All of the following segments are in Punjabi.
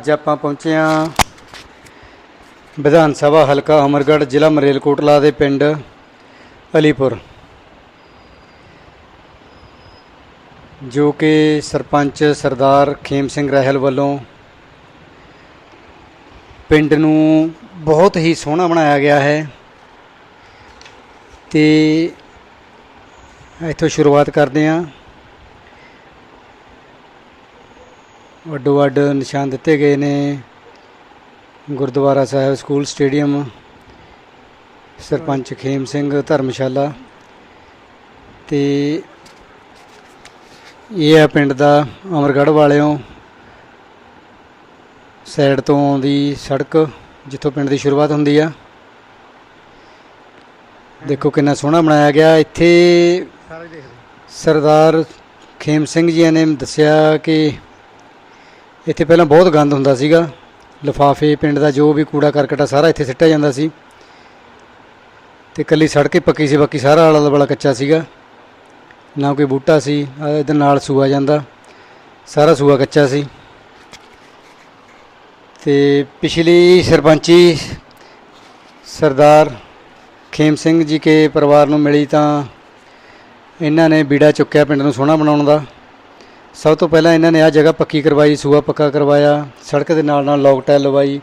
ਅੱਜ ਆਪਾਂ ਪਹੁੰਚੇ ਹਾਂ ਵਿਧਾਨ ਸਭਾ ਹਲਕਾ ਅਮਰਗੜ੍ਹ, ਜ਼ਿਲ੍ਹਾ ਮਰੇਲਕੋਟਲਾ ਦੇ ਪਿੰਡ ਅਲੀਪੁਰ, ਜੋ ਕਿ ਸਰਪੰਚ ਸਰਦਾਰ ਖੇਮ ਸਿੰਘ ਰਹਿਲ ਵੱਲੋਂ ਪਿੰਡ ਨੂੰ ਬਹੁਤ ਹੀ ਸੋਹਣਾ ਬਣਾਇਆ ਗਿਆ ਹੈ ਤੇ ਇੱਥੋਂ ਸ਼ੁਰੂਆਤ ਕਰਦੇ ਹਾਂ। ਵੱਡੋ ਵੱਡ ਨਿਸ਼ਾਨ ਦਿੱਤੇ ਗਏ ਨੇ। ਗੁਰਦੁਆਰਾ ਸਾਹਿਬ ਸਕੂਲ ਸਟੇਡੀਅਮ ਸਰਪੰਚ ਖੇਮ ਸਿੰਘ ਧਰਮਸ਼ਾਲਾ ਤੇ ਇਹ ਹੈ ਪਿੰਡ ਦਾ ਅਮਰਗੜ੍ਹ ਵਾਲਿਓ। ਸਾਈਡ ਤੋਂ ਆਉਂਦੀ ਸੜਕ ਜਿੱਥੋਂ ਪਿੰਡ ਦੀ ਸ਼ੁਰੂਆਤ ਹੁੰਦੀ ਆ। ਦੇਖੋ ਕਿੰਨਾ ਸੋਹਣਾ ਬਣਾਇਆ ਗਿਆ। ਇੱਥੇ ਸਰਦਾਰ ਖੇਮ ਸਿੰਘ ਜੀ ਨੇ ਦੱਸਿਆ ਕਿ ਇੱਥੇ ਪਹਿਲਾਂ ਬਹੁਤ ਗੰਦ ਹੁੰਦਾ ਸੀਗਾ। ਲਿਫਾਫੇ, ਪਿੰਡ ਦਾ ਜੋ ਵੀ ਕੂੜਾ ਕਰਕਟ ਆ, ਸਾਰਾ ਇੱਥੇ ਸਿੱਟਿਆ ਜਾਂਦਾ ਸੀ। ਤੇ ਕੱਲੀ ਸੜਕ ਹੀ ਪੱਕੀ ਸੀ, ਬਾਕੀ ਸਾਰਾ ਆਲਾ ਦੁਆਲਾ ਕੱਚਾ ਸੀਗਾ। ਨਾ ਕੋਈ ਬੂਟਾ ਸੀ ਇਹਦੇ ਨਾਲ ਸੂਆ ਜਾਂਦਾ। ਸਾਰਾ ਸੂਆ ਕੱਚਾ ਸੀ। ਤੇ ਪਿਛਲੀ ਸਰਪੰਚੀ ਸਰਦਾਰ ਖੇਮ ਸਿੰਘ ਜੀ ਕੇ ਪਰਿਵਾਰ ਨੂੰ ਮਿਲੀ ਤਾਂ ਇਹਨਾਂ ਨੇ ਬੀੜਾ ਚੁੱਕਿਆ ਪਿੰਡ ਨੂੰ ਸੋਹਣਾ ਬਣਾਉਣ ਦਾ। ਸਭ ਤੋਂ ਪਹਿਲਾਂ ਇਹਨਾਂ ਨੇ ਆ ਜਗ੍ਹਾ ਪੱਕੀ ਕਰਵਾਈ, ਸੂਆ ਪੱਕਾ ਕਰਵਾਇਆ, ਸੜਕ ਦੇ ਨਾਲ ਨਾਲ ਲੌਕ ਟੈਲ ਲਵਾਈ,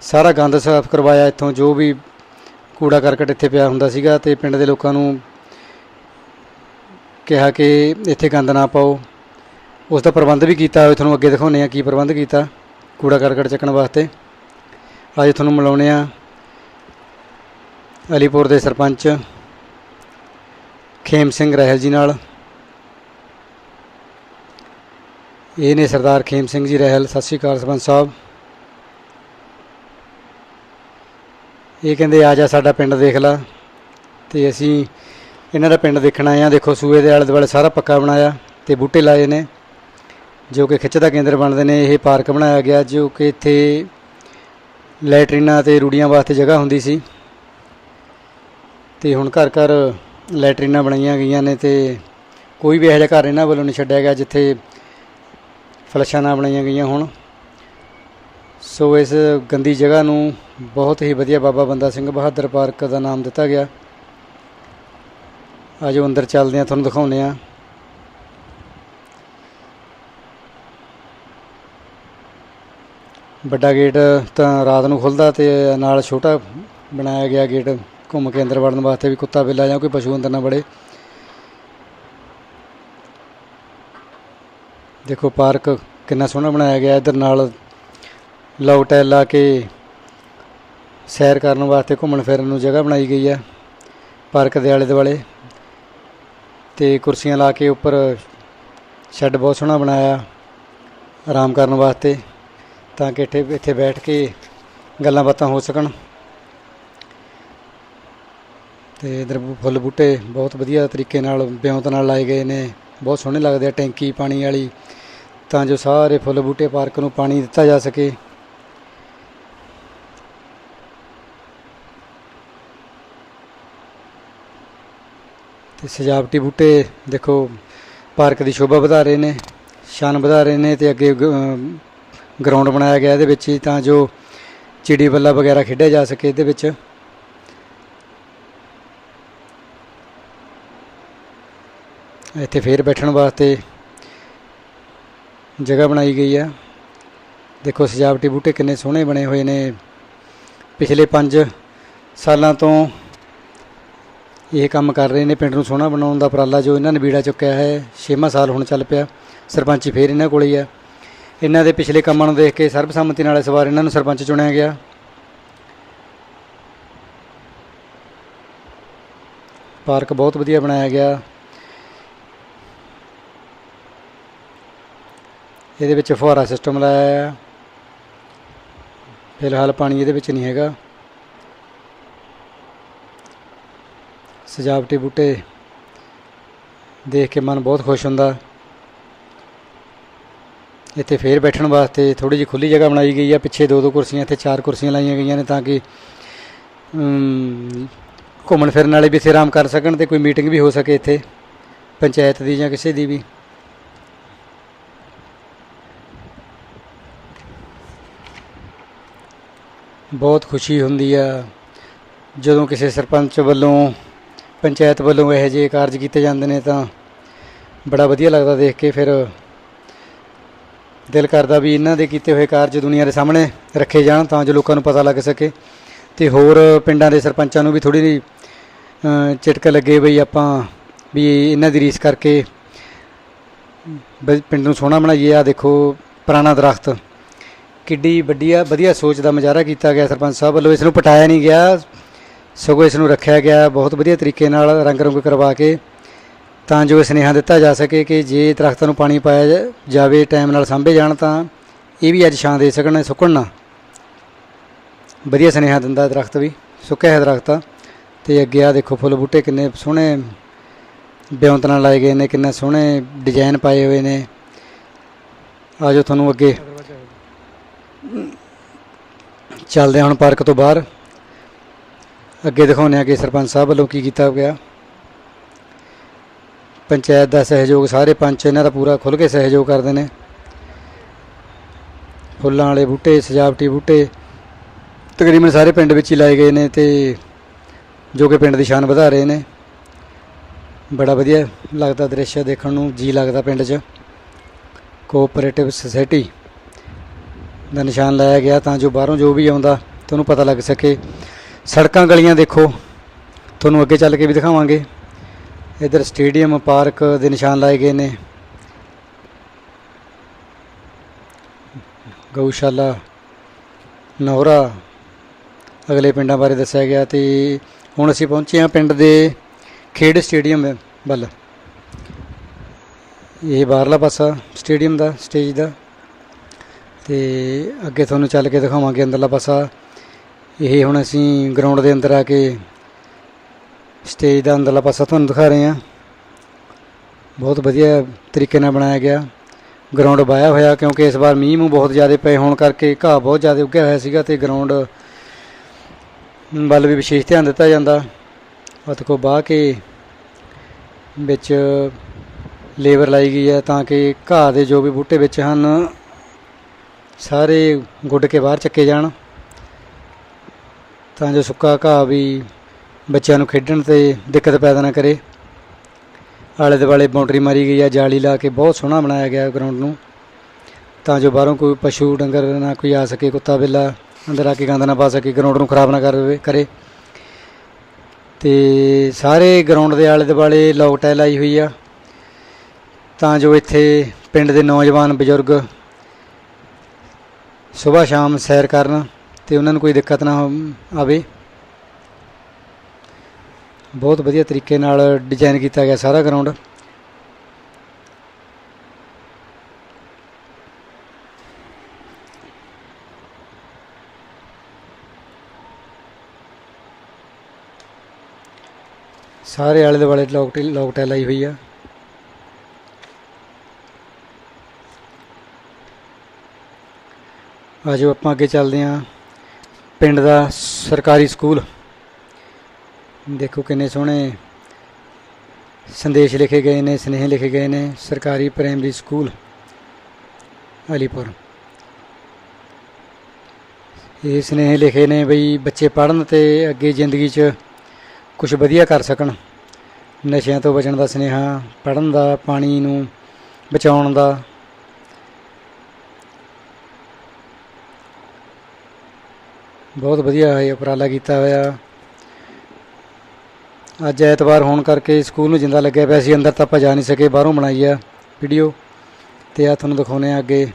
ਸਾਰਾ ਗੰਦ ਸਾਫ਼ ਕਰਵਾਇਆ, ਇੱਥੋਂ ਜੋ ਵੀ ਕੂੜਾ ਕਰਕਟ ਇੱਥੇ ਪਿਆ ਹੁੰਦਾ ਸੀਗਾ ਤੇ ਪਿੰਡ ਦੇ ਲੋਕਾਂ ਨੂੰ ਕਿਹਾ ਕਿ ਇੱਥੇ ਗੰਦ ਨਾ ਪਾਓ। ਉਸ ਦਾ ਪ੍ਰਬੰਧ ਵੀ ਕੀਤਾ ਹੋਇਆ ਤੁਹਾਨੂੰ ਅੱਗੇ ਦਿਖਾਉਂਦੇ ਆ ਕੀ ਪ੍ਰਬੰਧ ਕੀਤਾ ਕੂੜਾ ਕਰਕਟ ਚੱਕਣ ਵਾਸਤੇ। ਅੱਜ ਤੁਹਾਨੂੰ ਮਿਲਾਉਂਦੇ ਆ ਅਲੀਪੁਰ ਦੇ ਸਰਪੰਚ ਖੇਮ ਸਿੰਘ ਰਹਿਲ ਜੀ ਨਾਲ। ਇਹ ਨੇ ਸਰਦਾਰ ਖੇਮ ਸਿੰਘ ਜੀ ਰਹਿਲ, ਸਤਿ ਸ਼੍ਰੀ ਅਕਾਲ ਸਰਪੰਚ ਸਾਹਿਬ। ਇਹ ਕਹਿੰਦੇ, ਆ ਜਾ ਸਾਡਾ ਪਿੰਡ ਦੇਖ ਲੈ। ਤੇ ਅਸੀਂ ਇਹਨਾਂ ਦਾ ਪਿੰਡ ਦੇਖਣ ਆਏ ਆ ਦੇਖੋ, ਸੂਏ ਦੇ ਆਲੇ ਦੁਆਲੇ ਸਾਰਾ ਪੱਕਾ ਬਣਾਇਆ ਤੇ ਬੂਟੇ ਲਾਏ ਨੇ, ਜੋ ਕਿ ਖਿੱਚ ਦਾ ਕੇਂਦਰ ਬਣਦੇ ਨੇ। ਇਹ ਪਾਰਕ ਬਣਾਇਆ ਗਿਆ, ਜੋ ਕਿ ਇੱਥੇ ਲੈਟਰੀਨਾਂ ਤੇ ਰੂੜੀਆਂ ਵਾਸਤੇ ਜਗ੍ਹਾ ਹੁੰਦੀ ਸੀ। ਤੇ ਹੁਣ ਘਰ ਘਰ ਲੈਟਰੀਨਾਂ ਬਣਾਈਆਂ ਗਈਆਂ ਨੇ ਤੇ ਕੋਈ ਵੀ ਇਹੋ ਜਿਹਾ ਘਰ ਇਹਨਾਂ ਵੱਲੋਂ ਨਹੀਂ ਛੱਡਿਆ ਗਿਆ, ਜਿੱਥੇ ਫਲਸ਼ਾਂ ਬਣਾਈਆਂ ਗਈਆਂ ਹੁਣ। ਸੋ ਇਸ ਗੰਦੀ ਜਗ੍ਹਾ ਨੂੰ ਬਹੁਤ ਹੀ ਵਧੀਆ ਬਾਬਾ ਬੰਦਾ ਸਿੰਘ ਬਹਾਦਰ ਪਾਰਕ ਦਾ ਨਾਮ ਦਿੱਤਾ ਗਿਆ। ਆਜੋ ਅੰਦਰ ਚੱਲਦੇ ਆ ਤੁਹਾਨੂੰ ਦਿਖਾਉਂਦੇ ਆ ਵੱਡਾ ਗੇਟ ਤਾਂ ਰਾਤ ਨੂੰ ਖੁੱਲਦਾ ਤੇ ਨਾਲ ਛੋਟਾ ਬਣਾਇਆ ਗਿਆ ਗੇਟ। ਘੁੰਮ ਕੇ ਅੰਦਰ ਵੜਨ ਵਾਸਤੇ ਵੀ ਕੁੱਤਾ ਬਿੱਲਾ ਜਾਂ ਕੋਈ ਪਸ਼ੂ ਅੰਦਰ ਨਾ ਵੜੇ। ਦੇਖੋ ਪਾਰਕ ਕਿੰਨਾ ਸੋਹਣਾ ਬਣਾਇਆ ਗਿਆ ਇਧਰ ਨਾਲ। ਲੌਕ ਟੈਲ ਲਾ ਕੇ ਸੈਰ ਕਰਨ ਵਾਸਤੇ ਘੁੰਮਣ ਫਿਰਨ ਨੂੰ ਜਗ੍ਹਾ ਬਣਾਈ ਗਈ ਹੈ ਪਾਰਕ ਦੇ ਆਲੇ ਦੁਆਲੇ। ਤੇ ਕੁਰਸੀਆਂ ਲਾ ਕੇ ਉੱਪਰ ਸ਼ੈੱਡ ਬਹੁਤ ਸੋਹਣਾ ਬਣਾਇਆ, ਆਰਾਮ ਕਰਨ ਵਾਸਤੇ, ਤਾਂ ਕਿ ਇੱਥੇ ਇੱਥੇ ਬੈਠ ਕੇ ਗੱਲਾਂ ਬਾਤਾਂ ਹੋ ਸਕਣ। ਤੇ ਇਧਰ ਫੁੱਲ ਬੂਟੇ ਬਹੁਤ ਵਧੀਆ ਤਰੀਕੇ ਨਾਲ, ਬਿਉਂਤ ਨਾਲ ਲਾਏ ਗਏ ਨੇ, ਬਹੁਤ ਸੋਹਣੇ ਲੱਗਦੇ ਆ ਟੈਂਕੀ ਪਾਣੀ ਵਾਲੀ। ਤਾਂ ਜੋ ਸਾਰੇ ਫੁੱਲ ਬੂਟੇ ਪਾਰਕ ਨੂੰ ਪਾਣੀ ਦਿੱਤਾ ਜਾ ਸਕੇ। ਤੇ ਸਜਾਵਟੀ ਬੂਟੇ ਦੇਖੋ, ਪਾਰਕ ਦੀ ਸ਼ੋਭਾ ਵਧਾ ਰਹੇ ਨੇ, ਸ਼ਾਨ ਵਧਾ ਰਹੇ ਨੇ ਤੇ ਅੱਗੇ ਗਰਾਊਂਡ ਬਣਾਇਆ ਗਿਆ ਇਹਦੇ ਵਿੱਚ ਹੀ ਤਾਂ ਜੋ ਚਿੜੀ ਬੱਲਾ ਵਗੈਰਾ ਖੇਡਿਆ ਜਾ ਸਕੇ ਇਹਦੇ ਵਿੱਚ। ਇੱਥੇ ਫੇਰ ਬੈਠਣ ਵਾਸਤੇ ਜਗ੍ਹਾ ਬਣਾਈ ਗਈ ਆ। ਦੇਖੋ ਸਜਾਵਟੀ ਬੂਟੇ ਕਿੰਨੇ ਸੋਹਣੇ ਬਣੇ ਹੋਏ ਨੇ। ਪਿਛਲੇ 5 ਸਾਲਾਂ ਤੋਂ ਇਹ ਕੰਮ ਕਰ ਰਹੇ ਨੇ। ਪਿੰਡ ਨੂੰ ਸੋਹਣਾ ਬਣਾਉਣ ਦਾ ਉਪਰਾਲਾ ਜੋ ਇਹਨਾਂ ਨੇ ਬੀੜਾ ਚੁੱਕਿਆ ਹੈ 6ਵਾਂ ਸਾਲ ਹੁਣ ਚੱਲ ਪਿਆ। ਸਰਪੰਚੀ ਫੇਰ ਇਹਨਾਂ ਕੋਲ ਹੀ ਹੈ ਇਹਨਾਂ ਦੇ ਪਿਛਲੇ ਕੰਮਾਂ ਨੂੰ ਦੇਖ ਕੇ ਸਰਬਸੰਮਤੀ ਨਾਲ ਇਸ ਵਾਰ ਇਹਨਾਂ ਨੂੰ ਸਰਪੰਚ ਚੁਣਿਆ ਗਿਆ। ਪਾਰਕ ਬਹੁਤ ਵਧੀਆ ਬਣਾਇਆ ਗਿਆ। ਇਹਦੇ ਵਿੱਚ ਫੁਹਾਰਾ ਸਿਸਟਮ ਲਾਇਆ ਆ ਫਿਲਹਾਲ ਪਾਣੀ ਇਹਦੇ ਵਿੱਚ ਨਹੀਂ ਹੈਗਾ। ਸਜਾਵਟੀ ਬੂਟੇ ਦੇਖ ਕੇ ਮਨ ਬਹੁਤ ਖੁਸ਼ ਹੁੰਦਾ। ਇੱਥੇ ਫੇਰ ਬੈਠਣ ਵਾਸਤੇ ਥੋੜੀ ਜਿਹੀ ਖੁੱਲੀ ਜਗ੍ਹਾ ਬਣਾਈ ਗਈ ਆ। ਪਿੱਛੇ ਦੋ ਦੋ ਕੁਰਸੀਆਂ, ਇੱਥੇ ਚਾਰ ਕੁਰਸੀਆਂ ਲਾਈਆਂ ਗਈਆਂ ਨੇ ਤਾਂ ਕਿ ਘੁੰਮਣ ਫਿਰਨ ਵਾਲੇ ਵੀ ਇੱਥੇ ਆਰਾਮ ਕਰ ਸਕਣ ਤੇ ਕੋਈ ਮੀਟਿੰਗ ਵੀ ਹੋ ਸਕੇ ਇੱਥੇ, ਪੰਚਾਇਤ ਦੀ ਜਾਂ ਕਿਸੇ ਦੀ ਵੀ। ਬਹੁਤ ਖੁਸ਼ੀ ਹੁੰਦੀ ਆ। ਜਦੋਂ ਕਿਸੇ ਸਰਪੰਚ ਵੱਲੋਂ ਪੰਚਾਇਤ ਵੱਲੋਂ ਇਹੋ ਜਿਹੇ ਕਾਰਜ ਕੀਤੇ ਜਾਂਦੇ ਨੇ ਤਾਂ ਬੜਾ ਵਧੀਆ ਲੱਗਦਾ ਦੇਖ ਕੇ। ਫਿਰ ਦਿਲ ਕਰਦਾ ਵੀ ਇਹਨਾਂ ਦੇ ਕੀਤੇ ਹੋਏ ਕਾਰਜ ਦੁਨੀਆ ਦੇ ਸਾਹਮਣੇ ਰੱਖੇ ਜਾਣ ਤਾਂ ਜੋ ਲੋਕਾਂ ਨੂੰ ਪਤਾ ਲੱਗ ਸਕੇ। ਤੇ ਹੋਰ ਪਿੰਡਾਂ ਦੇ ਸਰਪੰਚਾਂ ਨੂੰ ਵੀ ਥੋੜੀ ਜਿਹੀ ਅ, ਲੱਗੇ ਬਈ ਆਪਾਂ ਵੀ ਇਹਨਾਂ ਦੀ ਰੀਸ ਕਰਕੇ ਪਿੰਡ ਨੂੰ ਸੋਹਣਾ ਬਣਾਈਏ। ਆ ਦੇਖੋ ਪੁਰਾਣਾ ਦਰਖਤ। ਕਿੱਡੀ ਵੱਡੀ ਆ ਵਧੀਆ ਸੋਚ ਦਾ ਮੁਜ਼ਾਹਰਾ ਕੀਤਾ ਗਿਆ ਸਰਪੰਚ ਸਾਹਿਬ ਵੱਲੋਂ। ਇਸ ਨੂੰ ਪਟਾਇਆ ਨਹੀਂ ਗਿਆ। ਸਗੋਂ ਇਸ ਨੂੰ ਰੱਖਿਆ ਗਿਆ ਬਹੁਤ ਵਧੀਆ ਤਰੀਕੇ ਨਾਲ ਰੰਗ ਰੰਗ ਕਰਵਾ ਕੇ। ਤਾਂ ਜੋ ਸੁਨੇਹਾ ਦਿੱਤਾ ਜਾ ਸਕੇ ਕਿ ਜੇ ਦਰਖਤਾਂ ਨੂੰ ਪਾਣੀ ਪਾਇਆ ਜਾ- ਜਾਵੇ, ਟਾਈਮ ਨਾਲ ਸਾਂਭੇ ਜਾਣ ਤਾਂ ਇਹ ਵੀ ਅੱਜ ਛਾਂ ਦੇ ਸਕਣ, ਸੁੱਕਣ ਨਾ। ਵਧੀਆ ਸੁਨੇਹਾ ਦਿੰਦਾ ਦਰਖਤ ਵੀ। ਸੁੱਕਿਆ ਹੈ ਦਰਖਤ ਆ ਤੇ ਅੱਗੇ ਆ ਦੇਖੋ ਫੁੱਲ ਬੂਟੇ ਕਿੰਨੇ ਸੋਹਣੇ ਬਿਉਂਤ ਨਾਲ ਲਾਏ ਗਏ ਨੇ, ਕਿੰਨੇ ਸੋਹਣੇ ਡਿਜ਼ਾਈਨ ਪਾਏ ਹੋਏ ਨੇ। ਆ ਜਾਓ ਤੁਹਾਨੂੰ ਅੱਗੇ। ਚੱਲਦੇ ਹੁਣ ਪਾਰਕ ਤੋਂ ਬਾਹਰ। ਅੱਗੇ ਦਿਖਾਉਂਦੇ ਆ ਕਿ ਸਰਪੰਚ ਸਾਹਿਬ ਵੱਲੋਂ ਕੀ ਕੀਤਾ ਗਿਆ। ਪੰਚਾਇਤ ਦਾ ਸਹਿਯੋਗ ਸਾਰੇ ਪੰਚ ਇਹਨਾਂ ਦਾ ਪੂਰਾ ਖੁੱਲ੍ਹ ਕੇ ਸਹਿਯੋਗ ਕਰਦੇ ਨੇ। ਫੁੱਲਾਂ ਵਾਲੇ ਬੂਟੇ, ਸਜਾਵਟੀ ਬੂਟੇ ਤਕਰੀਬਨ ਸਾਰੇ ਪਿੰਡ ਵਿੱਚ ਹੀ ਲਾਏ ਗਏ ਨੇ ਤੇ ਜੋ ਕਿ ਪਿੰਡ ਦੀ ਸ਼ਾਨ ਵਧਾ ਰਹੇ ਨੇ। ਬੜਾ ਵਧੀਆ ਲੱਗਦਾ ਦ੍ਰਿਸ਼ ਦੇਖਣ ਨੂੰ, ਜੀ ਲੱਗਦਾ ਪਿੰਡ 'ਚ। ਕੋਆਪਰੇਟਿਵ ਸੁਸਾਇਟੀ ਦਾ ਨਿਸ਼ਾਨ ਲਾਇਆ ਗਿਆ ਤਾਂ ਜੋ ਬਾਹਰੋਂ ਜੋ ਵੀ ਆਉਂਦਾ ਤੁਹਾਨੂੰ ਪਤਾ ਲੱਗ ਸਕੇ। ਸੜਕਾਂ ਗਲੀਆਂ ਦੇਖੋ। ਤੁਹਾਨੂੰ ਅੱਗੇ ਚੱਲ ਕੇ ਵੀ ਦਿਖਾਵਾਂਗੇ। ਇਧਰ ਸਟੇਡੀਅਮ, ਪਾਰਕ ਦੇ ਨਿਸ਼ਾਨ ਲਾਏ ਗਏ ਨੇ। ਗਊਸ਼ਾਲਾ, ਨੌਰਾ, ਅਗਲੇ ਪਿੰਡਾਂ ਬਾਰੇ ਦੱਸਿਆ ਗਿਆ ਤੇ ਹੁਣ ਅਸੀਂ ਪਹੁੰਚੇ ਹਾਂ ਪਿੰਡ ਦੇ ਖੇਡ ਸਟੇਡੀਅਮ ਵੱਲ। ਇਹ ਬਾਹਰਲਾ ਪਾਸਾ ਸਟੇਡੀਅਮ ਦਾ, ਸਟੇਜ ਦਾ। ਤੇ ਅੱਗੇ ਤੁਹਾਨੂੰ ਚੱਲ ਕੇ ਦਿਖਾਵਾਂਗੇ ਅੰਦਰਲਾ ਪਾਸਾ। ਇਹ ਹੁਣ ਅਸੀਂ ਗਰਾਊਂਡ ਦੇ ਅੰਦਰ ਆ ਕੇ ਸਟੇਜ ਦਾ ਅੰਦਰਲਾ ਪਾਸਾ ਤੁਹਾਨੂੰ ਦਿਖਾ ਰਹੇ ਹਾਂ। ਬਹੁਤ ਵਧੀਆ ਤਰੀਕੇ ਨਾਲ ਬਣਾਇਆ ਗਿਆ। ਗਰਾਊਂਡ ਵਾਇਆ ਹੋਇਆ ਕਿਉਂਕਿ ਇਸ ਵਾਰ ਮੀਂਹ ਮੂੰਹ ਬਹੁਤ ਜ਼ਿਆਦਾ ਪਏ ਹੋਣ ਕਰਕੇ ਘਾਹ ਬਹੁਤ ਜ਼ਿਆਦਾ ਉੱਗਿਆ ਹੋਇਆ ਸੀਗਾ ਤੇ ਗਰਾਊਂਡ ਵੱਲ ਵੀ ਵਿਸ਼ੇਸ਼ ਧਿਆਨ ਦਿੱਤਾ ਜਾਂਦਾ। ਹੱਥ ਕੋ ਬਾਹ ਕੇ ਵਿੱਚ ਲੇਬਰ ਲਾਈ ਗਈ ਹੈ ਤਾਂ ਕਿ ਘਾਹ ਦੇ ਜੋ ਵੀ ਬੂਟੇ ਵਿੱਚ ਹਨ ਸਾਰੇ ਗੁੱਡ ਕੇ ਬਾਹਰ ਚੱਕੇ ਜਾਣ। ਤਾਂ ਜੋ ਸੁੱਕਾ ਘਾਹ ਵੀ ਬੱਚਿਆਂ ਨੂੰ ਖੇਡਣ ਤੇ ਦਿੱਕਤ ਪੈਦਾ ਨਾ ਕਰੇ। ਆਲੇ ਦੁਆਲੇ ਬਾਉਂਡਰੀ ਮਾਰੀ ਗਈ ਆ, ਜਾਲੀ ਲਾ ਕੇ ਬਹੁਤ ਸੋਹਣਾ ਬਣਾਇਆ ਗਿਆ ਗਰਾਊਂਡ ਨੂੰ। ਤਾਂ ਜੋ ਬਾਹਰੋਂ ਕੋਈ ਪਸ਼ੂ ਡੰਗਰ ਨਾ ਕੋਈ ਆ ਸਕੇ, ਕੁੱਤਾ ਬਿੱਲਾ ਅੰਦਰ ਆ ਕੇ ਗੰਦ ਨਾ ਪਾ ਸਕੇ ਗਰਾਊਂਡ ਨੂੰ ਖਰਾਬ ਨਾ ਕਰਵੇ ਕਰੇ। ਤੇ ਸਾਰੇ ਗਰਾਊਂਡ ਦੇ ਆਲੇ ਦੁਆਲੇ ਲੋਕ ਟਾਇਲ ਆਈ ਹੋਈ ਆ। ਤਾਂ ਜੋ ਇੱਥੇ ਪਿੰਡ ਦੇ ਨੌਜਵਾਨ ਬਜ਼ੁਰਗ ਸਵੇਰ ਸ਼ਾਮ ਸੈਰ ਕਰਨ ਤੇ ਉਹਨਾਂ ਨੂੰ ਕੋਈ ਦਿੱਕਤ ਨਾ ਆਵੇ। ਬਹੁਤ ਵਧੀਆ ਤਰੀਕੇ ਨਾਲ ਡਿਜ਼ਾਈਨ ਕੀਤਾ ਗਿਆ ਸਾਰਾ ਗਰਾਊਂਡ ਸਾਰੇ ਆਲੇ ਦੁਆਲੇ ਲੋਕ ਟੀ- ਲੋਕ ਟੈਲ ਲਾਈ ਹੋਈ ਆ। ਆਜੋ ਆਪਾਂ ਅੱਗੇ ਚੱਲਦੇ ਹਾਂ ਪਿੰਡ ਦਾ ਸਰਕਾਰੀ ਸਕੂਲ। ਦੇਖੋ ਕਿੰਨੇ ਸੋਹਣੇ ਸੰਦੇਸ਼ ਲਿਖੇ ਗਏ ਨੇ, ਸਨੇਹ ਲਿਖੇ ਗਏ ਨੇ ਸਰਕਾਰੀ ਪ੍ਰਾਇਮਰੀ ਸਕੂਲ, ਅਲੀਪੁਰ। ਇਹ ਸਨੇਹ ਲਿਖੇ ਨੇ ਬਈ ਬੱਚੇ ਪੜ੍ਹਨ ਤੇ ਅੱਗੇ ਜ਼ਿੰਦਗੀ 'ਚ ਕੁਝ ਵਧੀਆ ਕਰ ਸਕਣ। ਨਸ਼ਿਆਂ ਤੋਂ ਬਚਣ ਦਾ ਸਨੇਹਾ, ਪੜ੍ਹਨ ਦਾ, ਪਾਣੀ ਨੂੰ ਬਚਾਉਣ ਦਾ। ਬਹੁਤ ਵਧੀਆ ਇਹ ਉਪਰਾਲਾ ਕੀਤਾ ਹੋਇਆ। ਅੱਜ ਐਤਵਾਰ ਹੋਣ ਕਰਕੇ ਸਕੂਲ ਨੂੰ ਜਿੰਦਾ ਲੱਗਿਆ ਪਿਆ ਸੀ, ਅੰਦਰ ਤਾਂ ਆਪਾਂ ਜਾ ਨਹੀਂ ਸਕੇ, ਬਾਹਰੋਂ ਬਣਾਈ ਆ ਵੀਡੀਓ ਤੇ ਆ ਤੁਹਾਨੂੰ ਦਿਖਾਉਨੇ ਆ ਅੱਗੇ।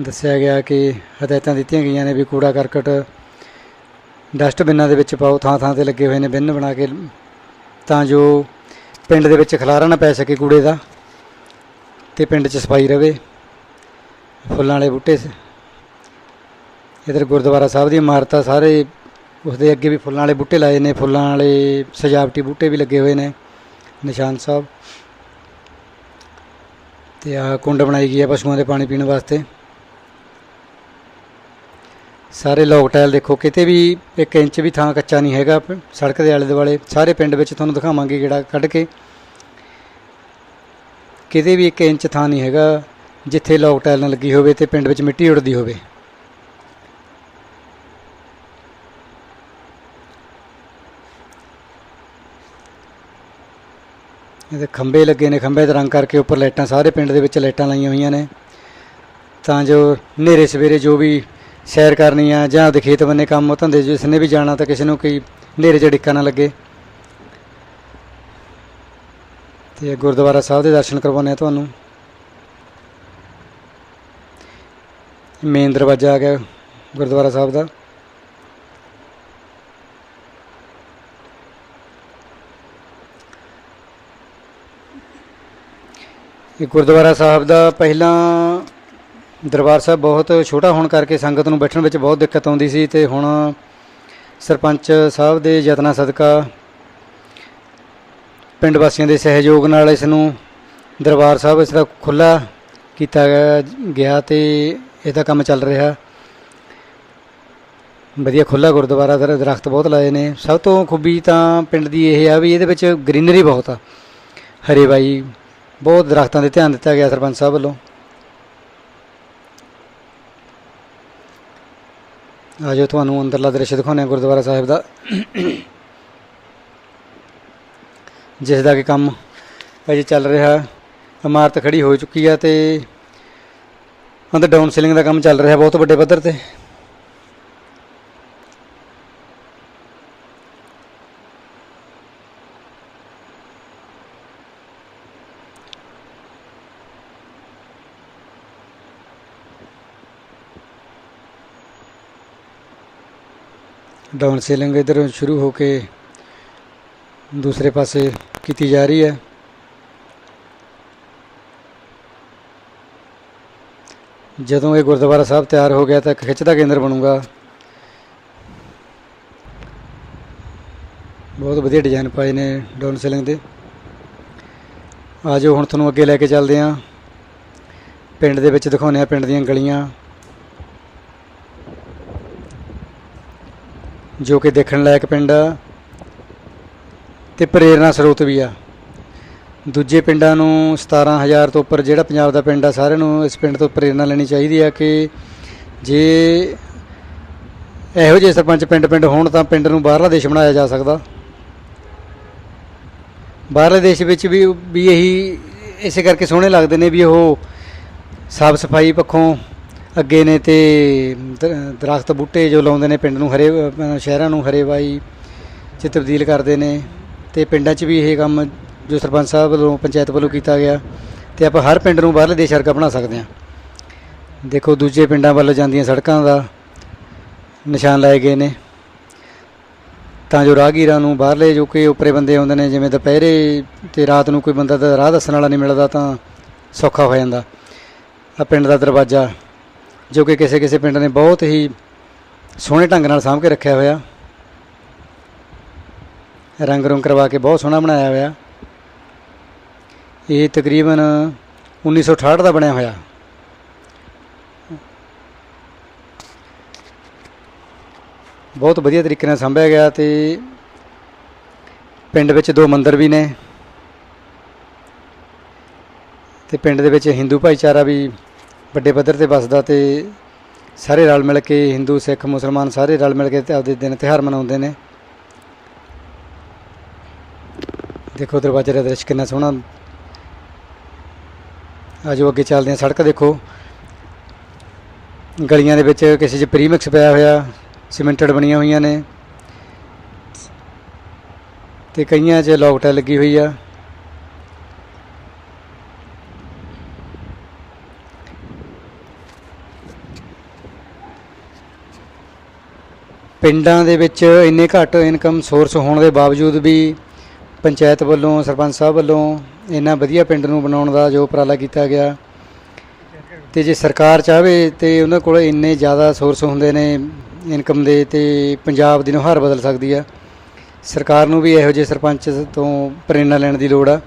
ਦੱਸਿਆ ਗਿਆ ਕਿ ਹਦਾਇਤਾਂ ਦਿੱਤੀਆਂ ਗਈਆਂ ਨੇ ਵੀ ਕੂੜਾ ਕਰਕਟ ਡਸਟਬਿਨਾਂ ਦੇ ਵਿੱਚ ਪਾਓ ਥਾਂ ਥਾਂ ਤੇ ਲੱਗੇ ਹੋਏ ਨੇ ਬਿੰਨ ਬਣਾ ਕੇ, ਤਾਂ ਜੋ ਪਿੰਡ ਦੇ ਵਿੱਚ ਖਲਾਰਾ ਨਾ ਪੈ ਸਕੇ ਕੂੜੇ ਦਾ ਤੇ ਪਿੰਡ 'ਚ ਸਫ਼ਾਈ ਰਵੇ। ਫੁੱਲਾਂ ਵਾਲੇ ਬੂਟੇ ਸ- ਇੱਧਰ ਗੁਰਦੁਆਰਾ ਸਾਹਿਬ ਦੀ ਇਮਾਰਤਾਂ ਆ ਸਾਰੇ ਉਸਦੇ ਅੱਗੇ ਵੀ ਫੁੱਲਾਂ ਵਾਲੇ ਬੂਟੇ ਲਾਏ ਨੇ, ਫੁੱਲਾਂ ਵਾਲੇ ਸਜਾਵਟੀ ਬੂਟੇ ਵੀ ਲੱਗੇ ਹੋਏ ਨੇ, ਨਿਸ਼ਾਨ ਸਾਹਿਬ। ਤੇ ਆ ਕੁੰਡ ਬਣਾਈ ਗਈ ਹੈ ਪਸ਼ੂਆਂ ਦੇ ਪਾਣੀ ਪੀਣ ਵਾਸਤੇ। ਸਾਰੇ ਲੋਕ ਟਾਇਲ ਦੇਖੋ, ਕਿਤੇ ਵੀ 1 ਇੰਚ ਵੀ ਥਾਂ ਕੱਚਾ ਨਹੀਂ ਹੈਗਾ, ਸੜਕ ਦੇ ਆਲੇ ਦੁਆਲੇ, ਸਾਰੇ ਪਿੰਡ ਵਿੱਚ ਤੁਹਾਨੂੰ ਦਿਖਾਵਾਂਗੇ ਜਿਹੜਾ ਕੱਢ ਕੇ। ਕਿਤੇ ਵੀ 1 ਇੰਚ ਥਾਂ ਨਹੀਂ ਹੈਗਾ ਜਿੱਥੇ ਲੋਕ ਟਾਇਲ ਨਾ ਲੱਗੀ ਹੋਵੇ ਤੇ ਪਿੰਡ ਵਿੱਚ ਮਿੱਟੀ ਉੱਡਦੀ ਹੋਵੇ। ਇਹਦੇ ਖੰਭੇ ਲੱਗੇ ਨੇ, ਖੰਭੇ ਦਾ ਰੰਗ ਕਰਕੇ ਉੱਪਰ ਲਾਈਟਾਂ, ਸਾਰੇ ਪਿੰਡ ਦੇ ਵਿੱਚ ਲਾਈਟਾਂ ਲਾਈਆਂ ਹੋਈਆਂ ਨੇ। ਤਾਂ ਜੋ ਹਨੇਰੇ, ਸਵੇਰੇ ਜੋ ਵੀ ਸੈਰ ਕਰਨੀ ਆ ਜਾਂ ਆਪਦੇ ਖੇਤ ਬੰਨੇ ਕੰਮ ਧੰਦੇ ਜਿਸ ਨੇ ਵੀ ਜਾਣਾ ਤਾਂ ਕਿਸੇ ਨੂੰ ਕੋਈ ਹਨੇਰੇ 'ਚ ਡਿੱਕਾ ਨਾ ਲੱਗੇ। ਤੇ ਗੁਰਦੁਆਰਾ ਸਾਹਿਬ ਦੇ ਦਰਸ਼ਨ ਕਰਵਾਉਂਦੇ ਆ ਤੁਹਾਨੂੰ। ਮੇਨ ਦਰਵਾਜ਼ਾ ਆ ਗਿਆ ਗੁਰਦੁਆਰਾ ਸਾਹਿਬ ਦਾ। ਇਹ ਗੁਰਦੁਆਰਾ ਸਾਹਿਬ ਦਾ ਪਹਿਲਾਂ ਦਰਬਾਰ ਸਾਹਿਬ ਬਹੁਤ ਛੋਟਾ ਹੋਣ ਕਰਕੇ ਸੰਗਤ ਨੂੰ ਬੈਠਣ ਵਿੱਚ ਬਹੁਤ ਦਿੱਕਤ ਆਉਂਦੀ ਸੀ ਤੇ ਹੁਣ ਸਰਪੰਚ ਸਾਹਿਬ ਦੇ ਯਤਨਾਂ ਸਦਕਾ ਪਿੰਡ ਵਾਸੀਆਂ ਦੇ ਸਹਿਯੋਗ ਨਾਲ ਇਸ ਨੂੰ ਦਰਬਾਰ ਸਾਹਿਬ ਇਸ ਦਾ ਖੁੱਲਾ ਕੀਤਾ ਗਿਆ- ਗਿਆ ਤੇ ਇਹਦਾ ਕੰਮ ਚੱਲ ਰਿਹਾ। ਵਧੀਆ ਖੁੱਲਾ ਗੁਰਦੁਆਰਾ, ਦਰ, ਦਰਖਤ ਬਹੁਤ ਲਾਏ ਨੇ। ਸਭ ਤੋਂ ਖੂਬੀ ਤਾਂ ਪਿੰਡ ਦੀ ਇਹ ਆ ਵੀ ਇਹਦੇ ਵਿੱਚ ਗ੍ਰੀਨਰੀ ਬਹੁਤ ਆ। ਹਰੇ ਬਾਈ, ਬਹੁਤ ਦਰਖਤਾਂ 'ਤੇ ਧਿਆਨ ਦਿੱਤਾ ਗਿਆ ਸਰਪੰਚ ਸਾਹਿਬ ਵੱਲੋਂ। ਆਜੋ ਤੁਹਾਨੂੰ ਅੰਦਰਲਾ ਦ੍ਰਿਸ਼ ਦਿਖਾਉਂਦੇ ਹਾਂ, ਗੁਰਦੁਆਰਾ ਸਾਹਿਬ ਦਾ। ਜਿਸ ਦਾ ਕਿ ਕੰਮ ਅਜੇ ਚੱਲ ਰਿਹਾ। ਇਮਾਰਤ ਖੜੀ ਹੋ ਚੁੱਕੀ ਆ ਤੇ ਅੰਦਰ ਡਾਊਨ ਸੀਲਿੰਗ ਦਾ ਕੰਮ ਚੱਲ ਰਿਹਾ ਬਹੁਤ ਵੱਡੇ ਪੱਧਰ ਤੇ ਡਾਊਨ ਸੀਲਿੰਗ ਇਧਰ ਸ਼ੁਰੂ ਹੋ ਕੇ ਦੂਸਰੇ ਪਾਸੇ ਕੀਤੀ ਜਾ ਰਹੀ ਜਦੋਂ ਇਹ ਗੁਰਦੁਆਰਾ ਸਾਹਿਬ ਤਿਆਰ ਹੋ ਗਿਆ ਤਾਂ ਇੱਕ ਖਿੱਚ ਦਾ ਕੇਂਦਰ ਬਣੂਗਾ। ਬਹੁਤ ਵਧੀਆ ਡਿਜ਼ਾਈਨ ਪਾਏ ਨੇ ਡਾਊਨ ਸੀਲਿੰਗ ਦੇ। ਆਜੋ ਹੁਣ ਤੁਹਾਨੂੰ ਅੱਗੇ ਲੈ ਕੇ ਚੱਲਦੇ ਹਾਂ। ਪਿੰਡ ਦੇ ਵਿੱਚ ਦਿਖਾਉਂਦੇ ਆ ਪਿੰਡ ਦੀਆਂ ਗਲੀਆਂ। ਜੋ ਕਿ ਦੇਖਣ ਲਾਇਕ ਪਿੰਡ ਆ ਤੇ ਪ੍ਰੇਰਨਾ ਸਰੋਤ ਵੀ ਆ। ਦੂਜੇ ਪਿੰਡਾਂ ਨੂੰ 17000 ਤੋਂ ਉੱਪਰ, ਜਿਹੜਾ ਪੰਜਾਬ ਦਾ ਪਿੰਡ ਆ, ਸਾਰਿਆਂ ਨੂੰ ਇਸ ਪਿੰਡ ਤੋਂ ਪ੍ਰੇਰਨਾ ਲੈਣੀ ਚਾਹੀਦੀ ਆ ਕਿ ਜੇ ਇਹੋ ਜਿਹੇ ਸਰਪੰਚ ਪਿੰਡ ਪਿੰਡ ਹੋਣ ਤਾਂ ਪਿੰਡ ਨੂੰ ਬਾਹਰਲਾ ਦੇਸ਼ ਬਣਾਇਆ ਜਾ ਸਕਦਾ। ਬਾਹਰਲੇ ਦੇਸ਼ ਵਿੱਚ ਵੀ ਵੀ ਇਹੀ ਇਸੇ ਕਰਕੇ ਸੋਹਣੇ ਲੱਗਦੇ ਨੇ ਵੀ ਉਹ ਸਾਫ਼ ਸਫ਼ਾਈ ਪੱਖੋਂ ਅੱਗੇ ਨੇ ਤੇ ਦ- ਦਰਖਤ ਬੂਟੇ ਜੋ ਲਾਉਂਦੇ ਨੇ ਪਿੰਡ ਨੂੰ ਹਰੇ ਸ਼ਹਿਰਾਂ ਨੂੰ ਹਰੇਵਾਈ ਚ ਤਬਦੀਲ ਕਰਦੇ ਨੇ ਤੇ ਪਿੰਡਾਂ 'ਚ ਵੀ ਇਹ ਕੰਮ ਜੋ ਸਰਪੰਚ ਸਾਹਿਬ ਵੱਲੋਂ ਪੰਚਾਇਤ ਵੱਲੋਂ ਕੀਤਾ ਗਿਆ ਤੇ ਆਪਾਂ ਹਰ ਪਿੰਡ ਨੂੰ ਬਾਹਰਲੇ ਦੇਸ਼ ਵਰਗਾ ਬਣਾ ਸਕਦੇ ਹਾਂ। ਦੇਖੋ ਦੂਜੇ ਪਿੰਡਾਂ ਵੱਲ ਜਾਂਦੀਆਂ ਸੜਕਾਂ ਦਾ ਨਿਸ਼ਾਨ ਲਾਏ ਗਏ ਨੇ। ਤਾਂ ਜੋ ਰਾਹਗੀਰਾਂ ਨੂੰ ਬਾਹਰਲੇ ਜੋ ਕਿ ਉੱਪਰੇ ਬੰਦੇ ਆਉਂਦੇ ਨੇ, ਜਿਵੇਂ ਦੁਪਹਿਰੇ ਤੇ ਰਾਤ ਨੂੰ ਕੋਈ ਬੰਦਾ ਦਾ ਰਾਹ ਦੱਸਣ ਵਾਲਾ ਨਹੀਂ ਮਿਲਦਾ ਤਾਂ ਸੌਖਾ ਹੋ ਜਾਂਦਾ। ਆ ਪਿੰਡ ਦਾ ਦਰਵਾਜ਼ਾ, ਜੋ ਕਿ ਕਿਸੇ ਕਿਸੇ ਪਿੰਡ ਨੇ ਬਹੁਤ ਹੀ ਸੋਹਣੇ ਢੰਗ ਨਾਲ ਸਾਂਭ ਕੇ ਰੱਖਿਆ ਹੋਇਆ। ਰੰਗ ਰੰਗ ਕਰਵਾ ਕੇ ਬਹੁਤ ਸੋਹਣਾ ਬਣਾਇਆ ਹੋਇਆ। ਇਹ ਤਕਰੀਬਨ 1968 ਦਾ ਬਣਿਆ ਹੋਇਆ। ਬਹੁਤ ਵਧੀਆ ਤਰੀਕੇ ਨਾਲ ਸੰਭਿਆ ਗਿਆ ਤੇ ਪਿੰਡ ਵਿੱਚ ਦੋ ਮੰਦਿਰ ਵੀ ਨੇ ਤੇ ਪਿੰਡ ਦੇ ਵਿੱਚ ਹਿੰਦੂ ਭਾਈਚਾਰਾ ਵੀ ਵੱਡੇ ਪੱਧਰ ਤੇ ਵੱਸਦਾ ਤੇ ਸਾਰੇ ਰਲ ਮਿਲ ਕੇ ਹਿੰਦੂ, ਸਿੱਖ, ਮੁਸਲਮਾਨ ਸਾਰੇ ਰਲ ਮਿਲ ਕੇ ਆਪਦੇ ਦਿਨ ਤਿਉਹਾਰ ਮਨਾਉਂਦੇ ਨੇ। ਦੇਖੋ ਦਰਵਾਜ਼ੇ ਦਾ ਦ੍ਰਿਸ਼ ਕਿੰਨਾ ਸੋਹਣਾ ਆਜੋ ਅੱਗੇ ਚੱਲਦੇ ਹਾਂ। ਸੜਕ ਦੇਖੋ। ਗਲੀਆਂ ਦੇ ਵਿੱਚ ਕਿਸੇ 'ਚ ਪ੍ਰੀਮਿਕਸ ਪਿਆ ਹੋਇਆ ਸੀਮੈਂਟਡ ਬਣੀਆਂ ਹੋਈਆਂ ਨੇ। ਤੇ ਕਈਆਂ 'ਚ ਲੌਕਟਾ ਲੱਗੀ ਹੋਈ ਆ। ਪਿੰਡਾਂ ਦੇ ਵਿੱਚ ਇੰਨੇ ਘੱਟ ਇਨਕਮ ਸੋਰਸ ਹੋਣ ਦੇ ਬਾਵਜੂਦ ਵੀ ਪੰਚਾਇਤ ਵੱਲੋਂ, ਸਰਪੰਚ ਸਾਹਿਬ ਵੱਲੋਂ ਇੰਨਾ ਵਧੀਆ ਪਿੰਡ ਨੂੰ ਬਣਾਉਣ ਦਾ ਜੋ ਉਪਰਾਲਾ ਕੀਤਾ ਗਿਆ। ਤੇ ਜੇ ਸਰਕਾਰ ਚਾਹਵੇ ਤੇ ਉਹਨਾਂ ਕੋਲ ਇੰਨੇ ਜ਼ਿਆਦਾ ਸੋਰਸ ਹੁੰਦੇ ਨੇ ਇਨਕਮ ਦੇ ਤੇ ਪੰਜਾਬ ਦੀ ਨੁਹਾਰ ਬਦਲ ਸਕਦੀ ਆ। ਸਰਕਾਰ ਨੂੰ ਵੀ ਇਹੋ ਜਿਹੇ ਸਰਪੰਚ ਤੋਂ ਪ੍ਰੇਰਣਾ ਲੈਣ ਦੀ ਲੋੜ ਆ।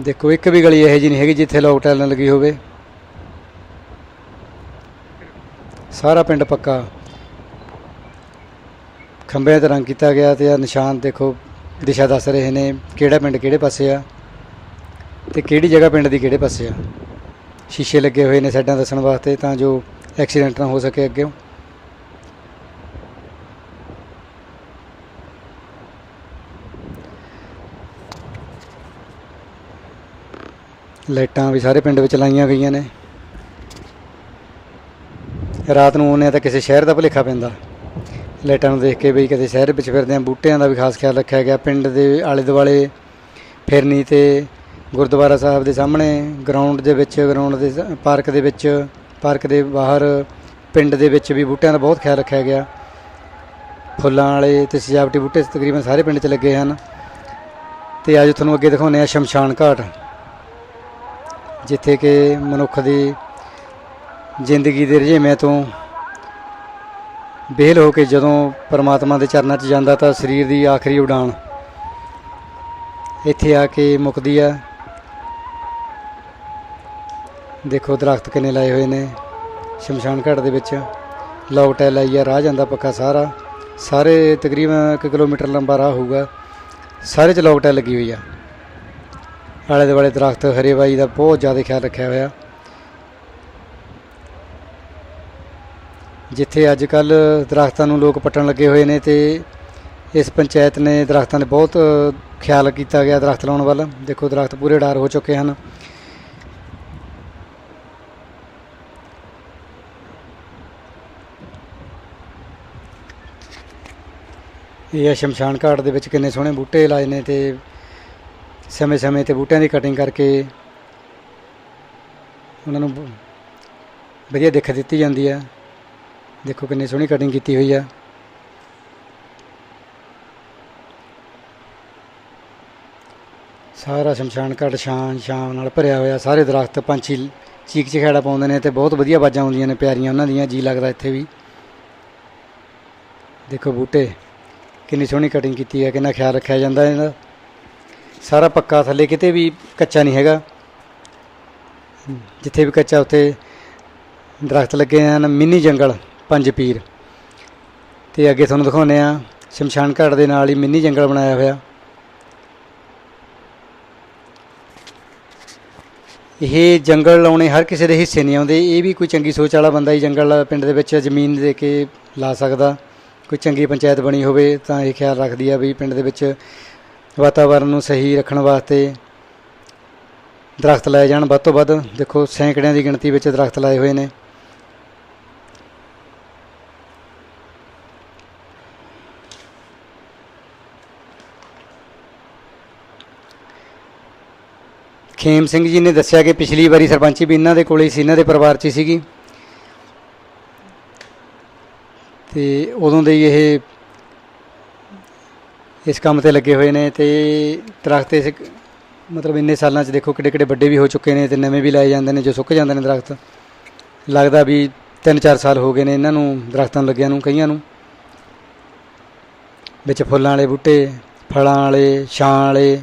ਦੇਖੋ, ਇੱਕ ਵੀ ਗਲੀ ਇਹੋ ਜਿਹੀ ਨਹੀਂ ਹੈਗੀ ਜਿੱਥੇ ਲੋਕ ਟੈਲ ਨਾ ਲੱਗੀ ਹੋਵੇ। ਸਾਰਾ ਪਿੰਡ ਪੱਕਾ। ਖੰਭਿਆਂ ਤੇ ਰੰਗ ਕੀਤਾ ਗਿਆ ਤੇ ਆ ਨਿਸ਼ਾਨ ਦੇਖੋ, ਦਿਸ਼ਾ ਦੱਸ ਰਹੇ ਨੇ, ਕਿਹੜਾ ਪਿੰਡ ਕਿਹੜੇ ਪਾਸੇ ਆ ਤੇ ਕਿਹੜੀ ਜਗ੍ਹਾ ਪਿੰਡ ਦੀ ਕਿਹੜੇ ਪਾਸੇ ਆ। ਸ਼ੀਸ਼ੇ ਲੱਗੇ ਹੋਏ ਨੇ ਸਾਈਡਾਂ ਦੱਸਣ ਵਾਸਤੇ ਤਾਂ ਜੋ ਐਕਸੀਡੈਂਟ ਨਾ ਹੋ ਸਕੇ ਅੱਗੇ। ਲਾਈਟਾਂ ਵੀ ਸਾਰੇ ਪਿੰਡ ਵਿੱਚ ਲਾਈਆਂ ਗਈਆਂ ਨੇ। ਰਾਤ ਨੂੰ ਆਉਂਦੇ ਤਾਂ ਕਿਸੇ ਸ਼ਹਿਰ ਦਾ ਭੁਲੇਖਾ ਪੈਂਦਾ। ਲਾਈਟਾਂ ਨੂੰ ਦੇਖ ਕੇ ਵੀ ਕਦੇ ਸ਼ਹਿਰ ਵਿੱਚ ਫਿਰਦੇ ਆ ਬੂਟਿਆਂ ਦਾ ਵੀ ਖਾਸ ਖਿਆਲ ਰੱਖਿਆ ਗਿਆ। ਪਿੰਡ ਦੇ ਆਲੇ ਦੁਆਲੇ, ਫਿਰਨੀ ਤੇ ਗੁਰਦੁਆਰਾ ਸਾਹਿਬ ਦੇ ਸਾਹਮਣੇ ਗਰਾਊਂਡ ਦੇ ਵਿੱਚ ਗਰਾਊਂਡ ਦੇ ਪਾਰਕ ਦੇ ਵਿੱਚ ਪਾਰਕ ਦੇ ਬਾਹਰ, ਪਿੰਡ ਦੇ ਵਿੱਚ ਵੀ ਬੂਟਿਆਂ ਦਾ ਬਹੁਤ ਖਿਆਲ ਰੱਖਿਆ ਗਿਆ। ਫੁੱਲਾਂ ਵਾਲੇ ਤੇ ਸਜਾਵਟੀ ਬੂਟੇ ਤਕਰੀਬਨ ਸਾਰੇ ਪਿੰਡ 'ਚ ਲੱਗੇ ਹਨ। ਤੇ ਅੱਜ ਤੁਹਾਨੂੰ ਅੱਗੇ ਦਿਖਾਉਂਦੇ ਆ ਸ਼ਮਸ਼ਾਨ ਘਾਟ, ਜਿੱਥੇ ਕਿ ਮਨੁੱਖ ਦੀ ਜ਼ਿੰਦਗੀ ਦੇ ਰੁਝੇਵਿਆਂ ਤੋਂ ਬੇਲ ਹੋ ਕੇ ਜਦੋਂ ਪਰਮਾਤਮਾ ਦੇ ਚਰਨਾਂ 'ਚ ਜਾਂਦਾ ਤਾਂ ਸਰੀਰ ਦੀ ਆਖਰੀ ਉਡਾਨ ਇੱਥੇ ਆ ਕੇ ਮੁੱਕਦੀ ਆ। ਦੇਖੋ ਦਰਖਤ ਕਿੰਨੇ ਲਾਏ ਹੋਏ ਨੇ, ਸ਼ਮਸ਼ਾਨ ਘਾਟ ਦੇ ਵਿੱਚ। ਲੌਗ ਟੈਲ ਲਾਈ ਆ, ਰਾਹ ਜਾਂਦਾ ਪੱਕਾ ਸਾਰਾ। ਸਾਰੇ ਤਕਰੀਬਨ 1 ਕਿਲੋਮੀਟਰ ਲੰਬਾ ਰਾਹ ਹੋਊਗਾ। ਸਾਰੇ 'ਚ ਲੌਗ ਟੈਲ ਲੱਗੀ ਹੋਈ ਆ। ਆਲੇ ਦੁਆਲੇ ਦਰਖਤ, ਹਰੇ ਬਾਈ ਦਾ ਬਹੁਤ ਜ਼ਿਆਦਾ ਖਿਆਲ ਰੱਖਿਆ ਹੋਇਆ। ਜਿੱਥੇ ਅੱਜ ਕੱਲ ਦਰਖਤਾਂ ਨੂੰ ਲੋਕ ਪੱਟਣ ਲੱਗੇ ਹੋਏ ਨੇ ਤੇ ਇਸ ਪੰਚਾਇਤ ਨੇ ਦਰਖਤਾਂ ਦੇ ਬਹੁਤ ਖਿਆਲ ਕੀਤਾ ਗਿਆ ਦਰਖਤ ਲਾਉਣ ਵੱਲ। ਦੇਖੋ, ਦਰਖਤ ਪੂਰੇ ਡਾਰ ਹੋ ਚੁੱਕੇ ਹਨ। ਇਹ ਹੈ ਸ਼ਮਸ਼ਾਨ ਘਾਟ ਦੇ ਵਿੱਚ ਕਿੰਨੇ ਸੋਹਣੇ ਬੂਟੇ ਲਾਏ ਨੇ ਤੇ ਸਮੇਂ-ਸਮੇਂ ਤੇ ਬੂਟਿਆਂ ਦੀ ਕਟਿੰਗ ਕਰਕੇ ਉਹਨਾਂ ਨੂੰ ਵਧੀਆ ਦਿੱਖ ਦਿੱਤੀ ਜਾਂਦੀ ਹੈ। ਦੇਖੋ ਕਿੰਨੀ ਸੋਹਣੀ ਕਟਿੰਗ ਕੀਤੀ ਹੋਈ ਆ। ਸਾਰਾ ਸ਼ਮਸ਼ਾਨ ਘਾਟ ਸ਼ਾਨ ਸ਼ਾਮ ਨਾਲ ਭਰਿਆ ਹੋਇਆ, ਸਾਰੇ ਦਰਖਤ, ਪੰਛੀ ਚੀਕ ਚਿਹਾੜਾ ਪਾਉਂਦੇ ਨੇ ਤੇ ਬਹੁਤ ਵਧੀਆ ਆਵਾਜ਼ਾਂ ਆਉਂਦੀਆਂ ਨੇ ਪਿਆਰੀਆਂ, ਉਹਨਾਂ ਦੀਆਂ, ਜੀ ਲੱਗਦਾ ਇੱਥੇ ਵੀ। ਦੇਖੋ ਬੂਟੇ, ਕਿੰਨੀ ਸੋਹਣੀ ਕਟਿੰਗ ਕੀਤੀ ਹੈ, ਕਿੰਨਾ ਖਿਆਲ ਰੱਖਿਆ ਜਾਂਦਾ ਇਹਦਾ ਸਾਰਾ ਪੱਕਾ, ਥੱਲੇ ਕਿਤੇ ਵੀ ਕੱਚਾ ਨਹੀਂ ਹੈਗਾ। ਜਿੱਥੇ ਵੀ ਕੱਚਾ, ਉੱਥੇ ਦਰਖਤ ਲੱਗੇ ਹਨ, ਮਿੰਨੀ ਜੰਗਲ। ਪੰਜ ਪੀਰ। ਤੇ ਅੱਗੇ ਤੁਹਾਨੂੰ ਦਿਖਾਉਂਦੇ ਆ ਸ਼ਮਸ਼ਾਨ ਘਾਟ ਦੇ ਨਾਲ ਹੀ ਮਿੰਨੀ ਜੰਗਲ ਬਣਾਇਆ ਹੋਇਆ। ਇਹ ਜੰਗਲ ਲਾਉਣੇ ਹਰ ਕਿਸੇ ਦੇ ਹਿੱਸੇ ਨਹੀਂ ਆਉਂਦੇ। ਇਹ ਵੀ ਕੋਈ ਚੰਗੀ ਸੋਚ ਵਾਲਾ ਬੰਦਾ ਹੀ ਜੰਗਲ ਪਿੰਡ ਦੇ ਵਿੱਚ ਜ਼ਮੀਨ ਦੇ ਕੇ ਲਾ ਸਕਦਾ। ਕੋਈ ਚੰਗੀ ਪੰਚਾਇਤ ਬਣੀ ਹੋਵੇ ਤਾਂ ਇਹ ਖਿਆਲ ਰੱਖਦੀ ਆ ਵੀ ਪਿੰਡ ਦੇ ਵਿੱਚ ਵਾਤਾਵਰਨ ਨੂੰ ਸਹੀ ਰੱਖਣ ਵਾਸਤੇ ਦਰਖਤ ਲਾਏ ਜਾਣ। ਵੱਧ ਤੋਂ ਵੱਧ ਦੇਖੋ ਸੈਂਕੜਿਆਂ ਦੀ ਗਿਣਤੀ ਵਿੱਚ ਦਰਖਤ ਲਾਏ ਹੋਏ ਨੇ। ਖੇਮ ਸਿੰਘ ਜੀ ਨੇ ਦੱਸਿਆ ਕਿ ਪਿਛਲੀ ਵਾਰੀ ਸਰਪੰਚੀ ਵੀ ਇਹਨਾਂ ਦੇ ਕੋਲੇ ਹੀ ਸੀ, ਇਹਨਾਂ ਦੇ ਪਰਿਵਾਰ 'ਚ ਹੀ ਸੀਗੀ। ਤੇ ਉਦੋਂ ਦੇ ਹੀ ਇਹ ਇਸ ਕੰਮ ਤੇ ਲੱਗੇ ਹੋਏ ਨੇ ਤੇ ਦਰਖਤ ਇਸ ਮਤਲਬ ਇੰਨੇ ਸਾਲਾਂ 'ਚ ਦੇਖੋ ਕਿੱਡੇ ਕਿੱਡੇ ਵੱਡੇ ਵੀ ਹੋ ਚੁੱਕੇ ਨੇ ਤੇ ਨਵੇਂ ਵੀ ਲਾਏ ਜਾਂਦੇ ਨੇ ਜੋ ਸੁੱਕ ਜਾਂਦੇ ਨੇ ਦਰਖਤ। ਲੱਗਦਾ ਵੀ 3-4 ਸਾਲ ਹੋ ਗਏ ਨੇ ਇਹਨਾਂ ਨੂੰ, ਦਰਖਤਾਂ ਨੂੰ ਲੱਗਿਆਂ ਨੂੰ, ਕਈਆਂ ਨੂੰ। ਵਿੱਚ ਫੁੱਲਾਂ ਵਾਲੇ ਬੂਟੇ, ਫਲਾਂ ਵਾਲੇ, ਛਾਂ ਵਾਲੇ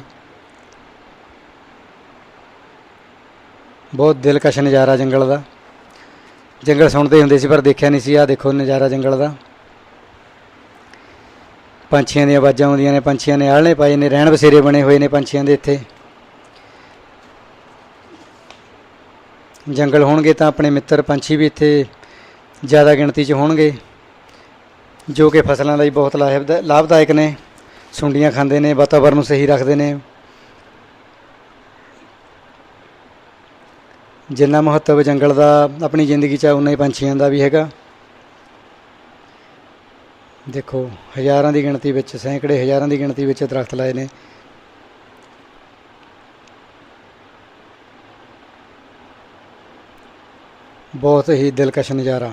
ਬਹੁਤ ਦਿਲਕਸ਼ ਨਜ਼ਾਰਾ ਜੰਗਲ ਦਾ। ਜੰਗਲ ਸੁਣਦੇ ਹੁੰਦੇ ਸੀ ਪਰ ਦੇਖਿਆ ਨਹੀਂ ਸੀ। ਆ ਦੇਖੋ ਨਜ਼ਾਰਾ ਜੰਗਲ ਦਾ। ਪੰਛੀਆਂ ਦੀਆਂ ਆਵਾਜ਼ਾਂ ਆਉਂਦੀਆਂ ਨੇ, ਪੰਛੀਆਂ ਨੇ ਆਲਣੇ ਪਾਏ ਨੇ, ਰਹਿਣ ਬਸੇਰੇ ਬਣੇ ਹੋਏ ਨੇ ਪੰਛੀਆਂ ਦੇ ਇੱਥੇ। ਜੰਗਲ ਹੋਣਗੇ ਤਾਂ ਆਪਣੇ ਮਿੱਤਰ ਪੰਛੀ ਵੀ ਇੱਥੇ ਜ਼ਿਆਦਾ ਗਿਣਤੀ 'ਚ ਹੋਣਗੇ, ਜੋ ਕਿ ਫਸਲਾਂ ਲਈ ਬਹੁਤ ਲਾਹੇਵਦਾ- ਲਾਭਦਾਇਕ ਨੇ। ਸੁੰਡੀਆਂ ਖਾਂਦੇ ਨੇ, ਵਾਤਾਵਰਨ ਨੂੰ ਸਹੀ ਰੱਖਦੇ ਨੇ। ਜਿੰਨਾ ਮਹੱਤਵ ਜੰਗਲ ਦਾ ਆਪਣੀ ਜ਼ਿੰਦਗੀ 'ਚ ਹੈ ਉਨਾ ਹੀ ਪੰਛੀਆਂ ਦਾ ਵੀ ਹੈਗਾ। ਦੇਖੋ, ਹਜ਼ਾਰਾਂ ਦੀ ਗਿਣਤੀ ਵਿੱਚ, ਸੈਂਕੜੇ ਹਜ਼ਾਰਾਂ ਦੀ ਗਿਣਤੀ ਵਿੱਚ ਦਰਖਤ ਲਾਏ ਨੇ। ਬਹੁਤ ਹੀ ਦਿਲਕਸ਼ ਨਜ਼ਾਰਾ।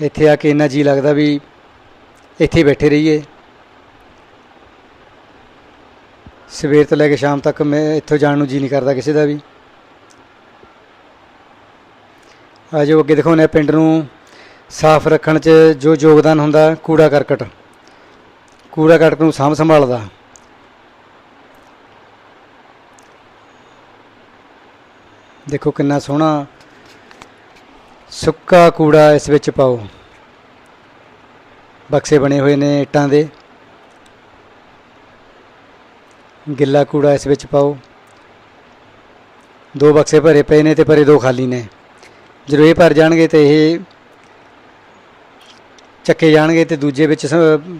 ਇੱਥੇ ਆ ਕੇ ਇੰਨਾ ਜੀ ਲੱਗਦਾ ਵੀ ਇੱਥੇ ਬੈਠੇ ਰਹੀਏ। ਸਵੇਰ ਤੋਂ ਲੈ ਕੇ ਸ਼ਾਮ ਤੱਕ ਮੈਂ ਇੱਥੋਂ ਜਾਣ ਨੂੰ ਜੀ ਨਹੀਂ ਕਰਦਾ ਕਿਸੇ ਦਾ ਵੀ। ਆਜੋ ਅੱਗੇ ਦਿਖਾਉਂਦੇ ਪਿੰਡ ਨੂੰ। ਸਾਫ਼ ਰੱਖਣ 'ਚ ਜੋ ਯੋਗਦਾਨ ਹੁੰਦਾ, ਕੂੜਾ ਕਰਕਟ। ਕੂੜਾ ਕਰਕਟ ਨੂੰ ਸਾਂਭ ਸੰਭਾਲਦਾ। ਦੇਖੋ ਕਿੰਨਾ ਸੋਹਣਾ, ਸੁੱਕਾ ਕੂੜਾ ਇਸ ਵਿੱਚ ਪਾਓ। ਬਕਸੇ ਬਣੇ ਹੋਏ ਨੇ ਇੱਟਾਂ ਦੇ। ਗਿੱਲਾ ਕੂੜਾ ਇਸ ਵਿੱਚ ਪਾਓ। ਦੋ ਬਕਸੇ ਭਰੇ ਪਏ ਨੇ ਤੇ ਪਰੇ ਦੋ ਖਾਲੀ ਨੇ। ਜਦੋਂ ਇਹ ਭਰ ਜਾਣਗੇ ਤੇ ਇਹ ਚੱਕੇ ਜਾਣਗੇ ਤੇ ਦੂਜੇ ਵਿੱਚ ਸ-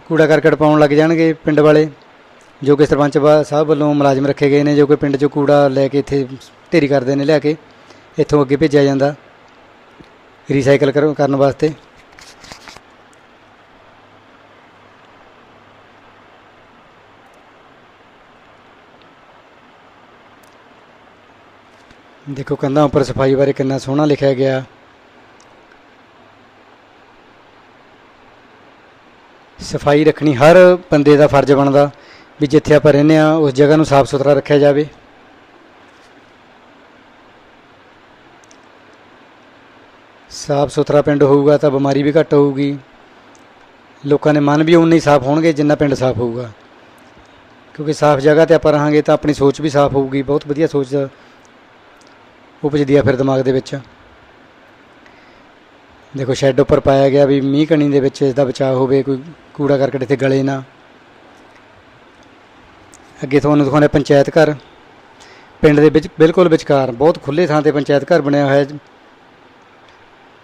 ਕੂੜਾ ਕਰਕਟ ਪਾਉਣ ਲੱਗ ਜਾਣਗੇ ਪਿੰਡ ਵਾਲੇ, ਜੋ ਕਿ ਸਰਪੰਚ ਬਾ- ਸਾਹਿਬ ਵੱਲੋਂ ਮੁਲਾਜ਼ਮ ਰੱਖੇ ਗਏ ਨੇ, ਜੋ ਕਿ ਪਿੰਡ 'ਚੋਂ ਕੂੜਾ ਲੈ ਕੇ ਇੱਥੇ ਢੇਰੀ ਕਰਦੇ ਨੇ, ਲਿਆ ਕੇ ਇੱਥੋਂ ਅੱਗੇ ਭੇਜਿਆ ਜਾਂਦਾ। ਰੀਸਾਈਕਲ ਕਰ- ਕਰਨ ਵਾਸਤੇ। ਦੇਖੋ ਕੰਧਾਂ ਉੱਪਰ ਸਫ਼ਾਈ ਬਾਰੇ ਕਿੰਨਾ ਸੋਹਣਾ ਲਿਖਿਆ ਗਿਆ। ਸਫ਼ਾਈ ਰੱਖਣੀ ਹਰ ਬੰਦੇ ਦਾ ਫਰਜ਼ ਬਣਦਾ ਵੀ ਜਿੱਥੇ ਆਪਾਂ ਰਹਿੰਦੇ ਆ ਉਸ ਜਗ੍ਹਾ ਨੂੰ ਸਾਫ਼ ਸੁਥਰਾ ਰੱਖਿਆ ਜਾਵੇ। ਸਾਫ਼ ਸੁਥਰਾ ਪਿੰਡ ਹੋਊਗਾ ਤਾਂ ਬਿਮਾਰੀ ਵੀ ਘੱਟ ਹੋਊਗੀ। ਲੋਕਾਂ ਦੇ ਮਨ ਵੀ ਉਨੇ ਹੀ ਸਾਫ਼ ਹੋਣਗੇ ਜਿੰਨਾ ਪਿੰਡ ਸਾਫ਼ ਹੋਊਗਾ। ਕਿਉਂਕਿ ਸਾਫ਼ ਜਗ੍ਹਾ ਤੇ ਆਪਾਂ ਰਹਾਂਗੇ ਤਾਂ ਆਪਣੀ ਸੋਚ ਵੀ ਸਾਫ਼ ਹੋਊਗੀ। ਬਹੁਤ ਵਧੀਆ ਸੋਚ ਉਪਜਦੀ ਆ ਫਿਰ ਦਿਮਾਗ ਦੇ ਵਿੱਚ। ਦੇਖੋ ਸ਼ੈੱਡ ਉੱਪਰ ਪਾਇਆ ਗਿਆ ਵੀ ਮੀਂਹ ਕਣੀ ਦੇ ਵਿੱਚ ਇਸ ਦਾ ਬਚਾਅ ਹੋਵੇ, ਕੋਈ ਕੂੜਾ ਕਰਕਟ ਇੱਥੇ ਗਲੇ ਨਾ। ਅੱਗੇ ਤੁਹਾਨੂੰ ਦਿਖਾਉਂਦੇ ਪੰਚਾਇਤ ਘਰ। ਪਿੰਡ ਦੇ ਵਿੱਚ ਬਿਲਕੁਲ ਵਿਚਕਾਰ, ਬਹੁਤ ਖੁੱਲੇ ਥਾਂ ਤੇ ਪੰਚਾਇਤ ਘਰ ਬਣਿਆ ਹੋਇਆ ਹੈ।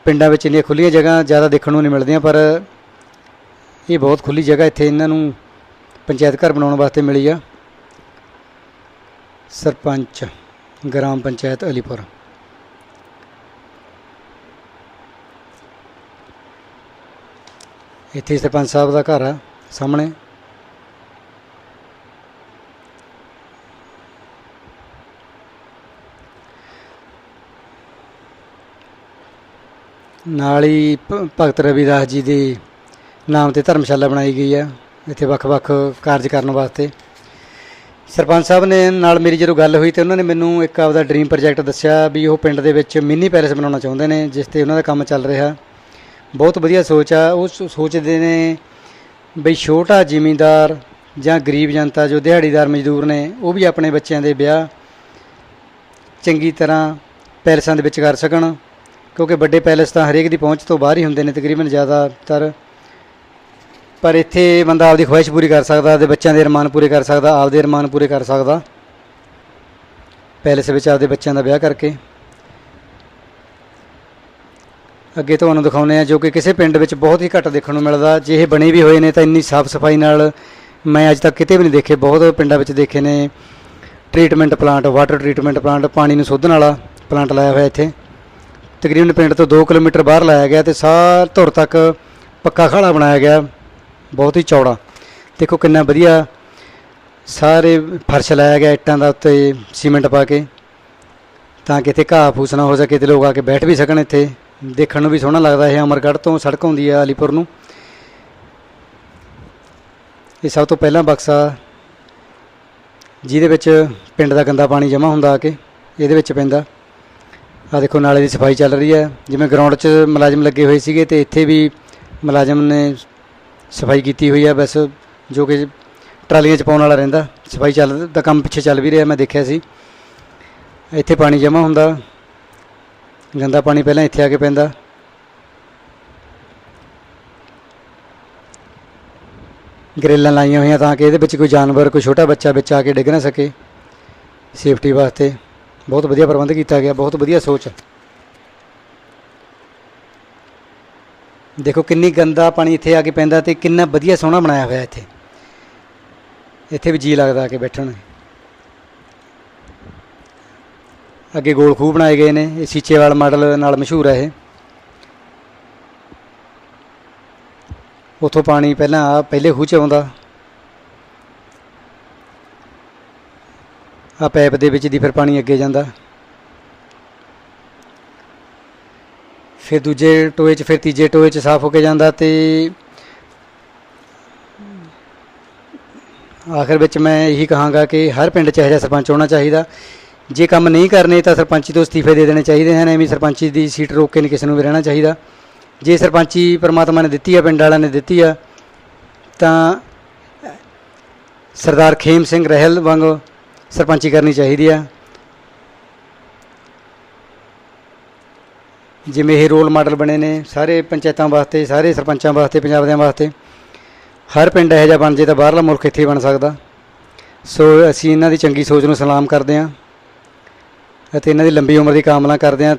ਪਿੰਡਾਂ ਵਿੱਚ ਇੰਨੀਆਂ ਖੁੱਲੀਆਂ ਜਗ੍ਹਾ ਜ਼ਿਆਦਾ ਦੇਖਣ ਨੂੰ ਨਹੀਂ ਮਿਲਦੀਆਂ, ਪਰ ਇਹ ਬਹੁਤ ਖੁੱਲੀ ਜਗ੍ਹਾ ਇੱਥੇ ਇਹਨਾਂ ਨੂੰ ਪੰਚਾਇਤ ਘਰ ਬਣਾਉਣ ਵਾਸਤੇ ਮਿਲੀ ਆ। ਸਰਪੰਚ। ਗ੍ਰਾਮ ਪੰਚਾਇਤ ਅਲੀਪੁਰ। ਇੱਥੇ ਸਰਪੰਚ ਸਾਹਿਬ ਦਾ ਘਰ ਆ, ਸਾਹਮਣੇ। ਨਾਲ ਹੀ ਭਗਤ ਰਵਿਦਾਸ ਜੀ ਦੇ ਨਾਮ ਤੇ ਧਰਮਸ਼ਾਲਾ ਬਣਾਈ ਗਈ ਆ। ਇੱਥੇ ਵੱਖ-ਵੱਖ ਕਾਰਜ ਕਰਨ ਵਾਸਤੇ। ਸਰਪੰਚ ਸਾਹਿਬ ਨੇ ਨਾਲ ਮੇਰੀ ਜਦੋਂ ਗੱਲ ਹੋਈ ਤੇ ਉਹਨਾਂ ਨੇ ਮੈਨੂੰ ਇੱਕ ਆਪਦਾ ਡ੍ਰੀਮ ਪ੍ਰੋਜੈਕਟ ਦੱਸਿਆ ਵੀ ਉਹ ਪਿੰਡ ਦੇ ਵਿੱਚ ਮਿੰਨੀ ਪੈਲੇਸ ਬਣਾਉਣਾ ਚਾਹੁੰਦੇ ਨੇ, ਜਿਸ ਤੇ ਉਹਨਾਂ ਦਾ ਕੰਮ ਚੱਲ ਰਿਹਾ। ਬਹੁਤ ਵਧੀਆ ਸੋਚ ਆ। ਉਹ ਸੋਚਦੇ ਨੇ ਬਈ ਛੋਟਾ ਜ਼ਿਮੀਂਦਾਰ ਜਾਂ ਗਰੀਬ ਜਨਤਾ ਜੋ ਦਿਹਾੜੀਦਾਰ ਮਜ਼ਦੂਰ ਨੇ, ਉਹ ਵੀ ਆਪਣੇ ਬੱਚਿਆਂ ਦੇ ਵਿਆਹ ਚੰਗੀ ਤਰ੍ਹਾਂ ਪੈਲਸਾਂ ਦੇ ਵਿੱਚ ਕਰ ਸਕਣ। ਕਿਉਂਕਿ ਵੱਡੇ ਪੈਲੇਸ ਤਾਂ ਹਰੇਕ ਦੀ ਪਹੁੰਚ ਤੋਂ ਬਾਹਰ ਹੀ ਹੁੰਦੇ ਨੇ ਤਕਰੀਬਨ ਜ਼ਿਆਦਾਤਰ। ਪਰ ਇੱਥੇ ਬੰਦਾ ਆਪਦੀ ਖੁਆਇਸ਼ ਪੂਰੀ ਕਰ ਸਕਦਾ, ਆਪਦੇ ਬੱਚਿਆਂ ਦੇ ਅਰਮਾਨ ਪੂਰੇ ਕਰ ਸਕਦਾ, ਆਪਦੇ ਅਰਮਾਨ ਪੂਰੇ ਕਰ ਸਕਦਾ। ਪੈਲੇਸ ਵਿੱਚ ਆਪਦੇ ਬੱਚਿਆਂ ਦਾ ਵਿਆਹ ਕਰਕੇ। ਅੱਗੇ ਤੁਹਾਨੂੰ ਦਿਖਾਉਂਦੇ ਆ ਜੋ ਕਿ ਕਿਸੇ ਪਿੰਡ ਵਿੱਚ ਬਹੁਤ ਹੀ ਘੱਟ ਦੇਖਣ ਨੂੰ ਮਿਲਦਾ। ਜੇ ਇਹ ਬਣੇ ਵੀ ਹੋਏ ਨੇ ਤਾਂ ਇੰਨੀ ਸਾਫ਼ ਸਫ਼ਾਈ ਨਾਲ ਮੈਂ ਅੱਜ ਤੱਕ ਕਿਤੇ ਵੀ ਨਹੀਂ ਦੇਖੇ। ਬਹੁਤ ਪਿੰਡਾਂ ਵਿੱਚ ਦੇਖੇ ਨੇ treatment plant water treatment plant ਪਾਣੀ ਨੂੰ ਸੋਧਣ ਵਾਲਾ ਪਲਾਂਟ ਲਾਇਆ ਹੋਇਆ ਇੱਥੇ। ਤਕਰੀਬਨ ਪਿੰਡ ਤੋਂ 2 ਕਿਲੋਮੀਟਰ ਬਾਹਰ ਲਾਇਆ ਗਿਆ ਤੇ ਸਾਰ ਧੁਰ ਤੱਕ ਪੱਕਾ ਖਾਲਾ ਬਣਾਇਆ ਗਿਆ। ਬਹੁਤ ਹੀ ਚੌੜਾ। ਦੇਖੋ ਕਿੰਨਾ ਵਧੀਆ ਸਾਰੇ ਫਰਸ਼ ਲਾਇਆ ਗਿਆ ਇੱਟਾਂ ਦਾ ਉੱਤੇ ਸੀਮੈਂਟ ਪਾ ਕੇ, ਤਾਂ ਕਿ ਇੱਥੇ ਘਾਹ ਫੂਸ ਨਾ ਹੋ ਸਕੇ ਤੇ ਲੋਕ ਆ ਕੇ ਬੈਠ ਵੀ ਸਕਣ ਇੱਥੇ। ਦੇਖਣ ਨੂੰ ਵੀ ਸੋਹਣਾ ਲੱਗਦਾ ਇਹ ਅਮਰਗੜ੍ਹ ਤੋਂ ਸੜਕ ਹੁੰਦੀ ਹੈ ਅਲੀਪੁਰ ਨੂੰ। ਇਹ ਸਭ ਤੋਂ ਪਹਿਲਾਂ ਬਕਸਾ, ਜਿਹਦੇ ਵਿੱਚ ਪਿੰਡ ਦਾ ਗੰਦਾ ਪਾਣੀ ਜਮ੍ਹਾਂ ਹੁੰਦਾ ਆ ਕੇ, ਇਹਦੇ ਵਿੱਚ ਪੈਂਦਾ। ਆ ਦੇਖੋ ਨਾਲੇ ਦੀ ਸਫ਼ਾਈ ਚੱਲ ਰਹੀ ਹੈ ਜਿਵੇਂ ਗਰਾਊਂਡ 'ਚ ਮੁਲਾਜ਼ਮ ਲੱਗੇ ਹੋਏ ਸੀਗੇ ਤੇ ਇੱਥੇ ਵੀ ਮੁਲਾਜ਼ਮ ਨੇ ਸਫ਼ਾਈ ਕੀਤੀ ਹੋਈ ਹੈ, ਬਸ ਜੋ ਕਿ ਟਰਾਲੀਆਂ 'ਚ ਪਾਉਣ ਵਾਲਾ ਰਹਿੰਦਾ। ਸਫ਼ਾਈ ਚੱਲ, ਦਾ ਕੰਮ ਪਿੱਛੇ ਚੱਲ ਵੀ ਰਿਹਾ, ਮੈਂ ਦੇਖਿਆ ਸੀ। ਇੱਥੇ ਪਾਣੀ ਜਮ੍ਹਾਂ ਹੁੰਦਾ। ਗੰਦਾ ਪਾਣੀ ਪਹਿਲਾਂ ਇੱਥੇ ਆ ਕੇ ਪੈਂਦਾ। ਗ੍ਰਿਲਾਂ ਲਾਈਆਂ ਹੋਈਆਂ ਤਾਂ ਕਿ ਇਹਦੇ ਵਿੱਚ ਕੋਈ ਜਾਨਵਰ, ਕੋਈ ਛੋਟਾ ਬੱਚਾ ਵਿੱਚ ਆ ਕੇ ਡਿੱਗ ਨਾ ਸਕੇ। ਸੇਫਟੀ ਵਾਸਤੇ ਬਹੁਤ ਵਧੀਆ ਪ੍ਰਬੰਧ ਕੀਤਾ ਗਿਆ, ਬਹੁਤ ਵਧੀਆ ਸੋਚ। ਦੇਖੋ ਕਿੰਨੀ ਗੰਦਾ ਪਾਣੀ ਇੱਥੇ ਆ ਕੇ ਪੈਂਦਾ ਤੇ ਕਿੰਨਾ ਵਧੀਆ ਸੋਹਣਾ ਬਣਾਇਆ ਹੋਇਆ ਇੱਥੇ। ਇੱਥੇ ਵੀ ਜੀ ਲੱਗਦਾ ਆ ਕੇ ਬੈਠਣ। ਅੱਗੇ ਗੋਲ ਖੂਹ ਬਣਾਏ ਗਏ ਨੇ, ਇਹ ਸੀਚੇਵਾਲ ਮਾਡਲ ਨਾਲ ਮਸ਼ਹੂਰ ਹੈ ਇਹ। ਉਥੋਂ ਪਾਣੀ ਪਹਿਲਾਂ ਆ, ਪਹਿਲੇ ਖੂਹ ਚ ਆਉਂਦਾ। ਆ ਪੈਪ ਦੇ ਵਿੱਚ ਦੀ ਫਿਰ ਪਾਣੀ ਅੱਗੇ ਜਾਂਦਾ। ਫਿਰ ਦੂਜੇ ਟੋਏ 'ਚ, ਫਿਰ ਤੀਜੇ ਟੋਏ 'ਚ ਸਾਫ਼ ਹੋ ਕੇ ਜਾਂਦਾ ਤੇ ਆਖਰ ਵਿੱਚ ਮੈਂ ਇਹੀ ਕਹਾਂਗਾ ਕਿ ਹਰ ਪਿੰਡ 'ਚ ਇਹੋ ਜਿਹਾ ਸਰਪੰਚ ਹੋਣਾ ਚਾਹੀਦਾ। ਜੇ ਕੰਮ ਨਹੀਂ ਕਰਨੇ ਤਾਂ ਸਰਪੰਚੀ ਤੋਂ ਅਸਤੀਫੇ ਦੇ ਦੇਣੇ ਚਾਹੀਦੇ ਹਨ, ਐਵੇਂ ਸਰਪੰਚੀ ਦੀ ਸੀਟ ਰੋਕ ਕੇ ਨਹੀਂ ਕਿਸੇ ਨੂੰ ਵੀ ਰਹਿਣਾ ਚਾਹੀਦਾ। ਜੇ ਸਰਪੰਚੀ ਪਰਮਾਤਮਾ ਨੇ ਦਿੱਤੀ ਆ, ਪਿੰਡ ਵਾਲਿਆਂ ਨੇ ਦਿੱਤੀ ਆ, ਤਾਂ ਸਰਦਾਰ ਖੇਮ ਸਿੰਘ ਰਹਿਲ ਵਾਂਗ ਸਰਪੰਚੀ ਕਰਨੀ ਚਾਹੀਦੀ ਆ। ਜਿਵੇਂ ਇਹ ਰੋਲ ਮਾਡਲ ਬਣੇ ਨੇ ਸਾਰੇ ਪੰਚਾਇਤਾਂ ਵਾਸਤੇ, ਸਾਰੇ ਸਰਪੰਚਾਂ ਵਾਸਤੇ ਪੰਜਾਬ ਦੇ ਵਾਸਤੇ। ਹਰ ਪਿੰਡ ਇਹੋ ਜਿਹਾ ਬਣ ਜੇ ਤਾਂ ਬਾਹਰਲਾ ਮੁਲਕ ਇੱਥੇ ਹੀ ਬਣ ਸਕਦਾ। ਸੋ ਅਸੀਂ ਇਹਨਾਂ ਦੀ ਚੰਗੀ ਸੋਚ ਨੂੰ ਸਲਾਮ ਕਰਦੇ ਹਾਂ ਅਤੇ ਇਹਨਾਂ ਦੀ ਲੰਬੀ ਉਮਰ ਦੀ ਕਾਮਨਾ ਕਰਦੇ ਹਾਂ।